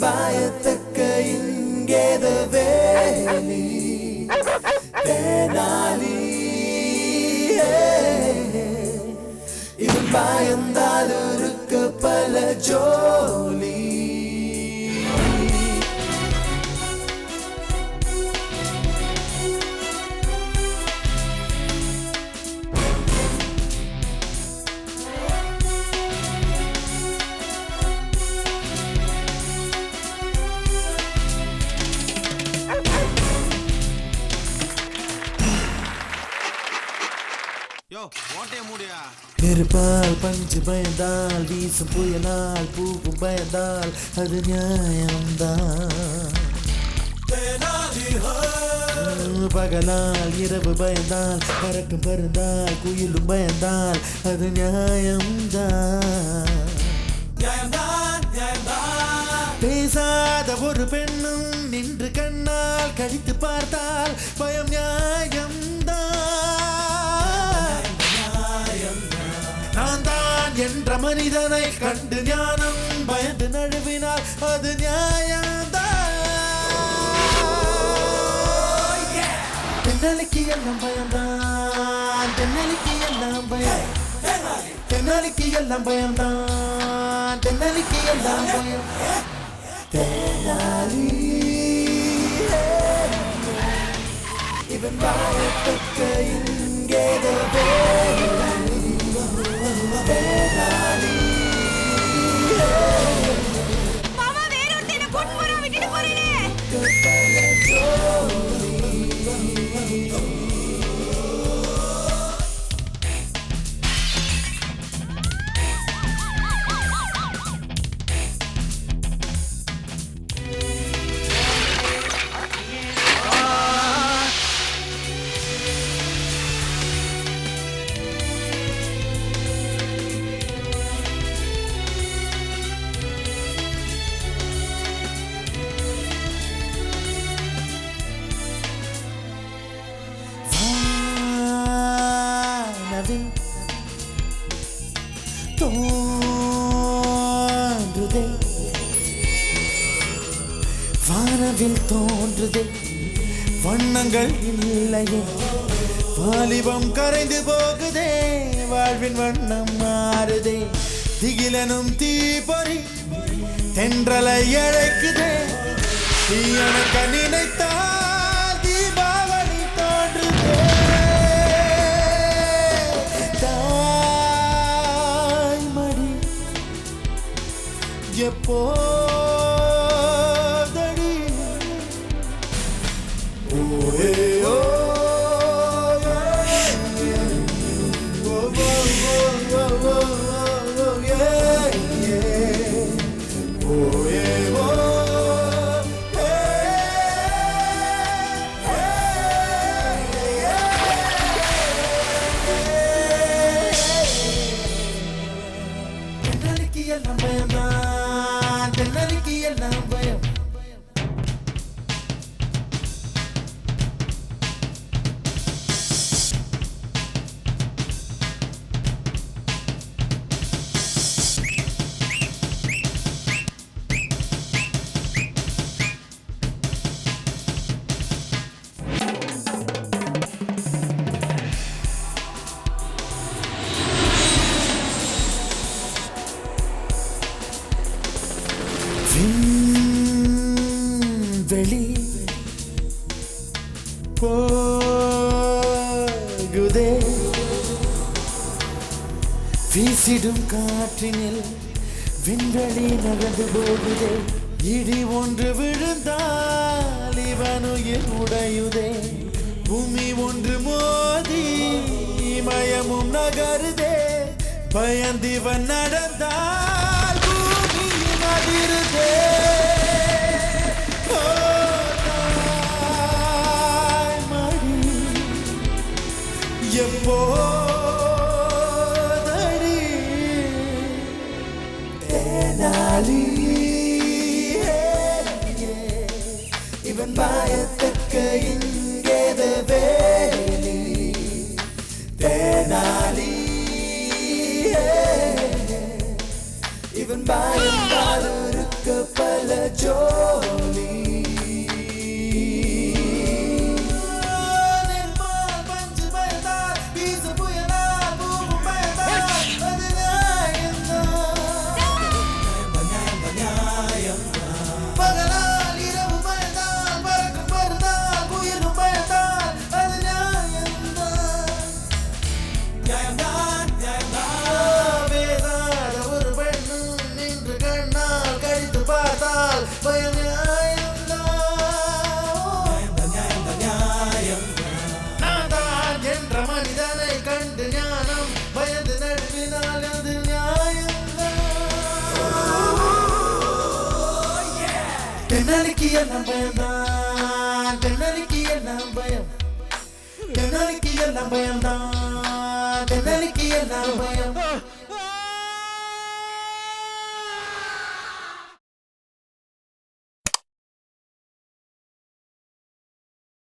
பாயத்தக்க இங்கேத வேலி தேனாலி இது பாயந்தால் இருக்க பல ஜோலி. ஓட்டைய பஞ்சு பயந்தால் வீசும் புயலால் பூவும் பயந்தால் அது நியாயம்தான். பகலால் இரவு பயந்தால் பறக்கும் பருந்தால் குயிலும் பயந்தால் அது நியாயம்தான். பேசாத ஒரு பெண்ணும் நின்று கண்ணால் கடித்து பார்த்தால் பயம் நியாயம் என்ற மனிதனை கண்டு ஞானம் பயந்து நழுவினால் அது நியாயம்தான். தென்னலிக்கு எல்லாம் பயம்தான். தென்னலிக்கு எல்லாம் பயம். தென்னலிக்கு எல்லாம் பயம்தான். தென்னலிக்கு எல்லாம் பயம். தென்னாலி. இவன் வாழத்தக்க இங்கேதவே கனவில் தோன்றுதே. வண்ணங்கள் இல்லையே. வாலிபம் கரைந்து போகுதே. வாழ்வின் வண்ணம் மாறுதே. திகிலனும் தீபொறி தென்றலை அழைக்குதே. தீயணக்க நினைத்தால் தீபாவளி தோன்றுதே. தாய்மடி எப்போதடி விண்வெளி போகுதே. வீசிடும் காற்றினில் விண்வெளி நகர்ந்து போகுதே. இடி ஒன்று விழுந்தால் இவனுயில் உடையுதே. பூமி ஒன்று மோதி மயமும் நகருதே. பயந்திவன் நடந்தான் தேனாலி இவன் பாயத்தக்க இங்கேது வேலி தேனாலி எல்லாம் பயம்தான் தென்னலிக்கு எல்லாம் பயம் தென்னலிக்கு எல்லாம் பயம்தான் தென்னலிக்கு எல்லாம் பயம்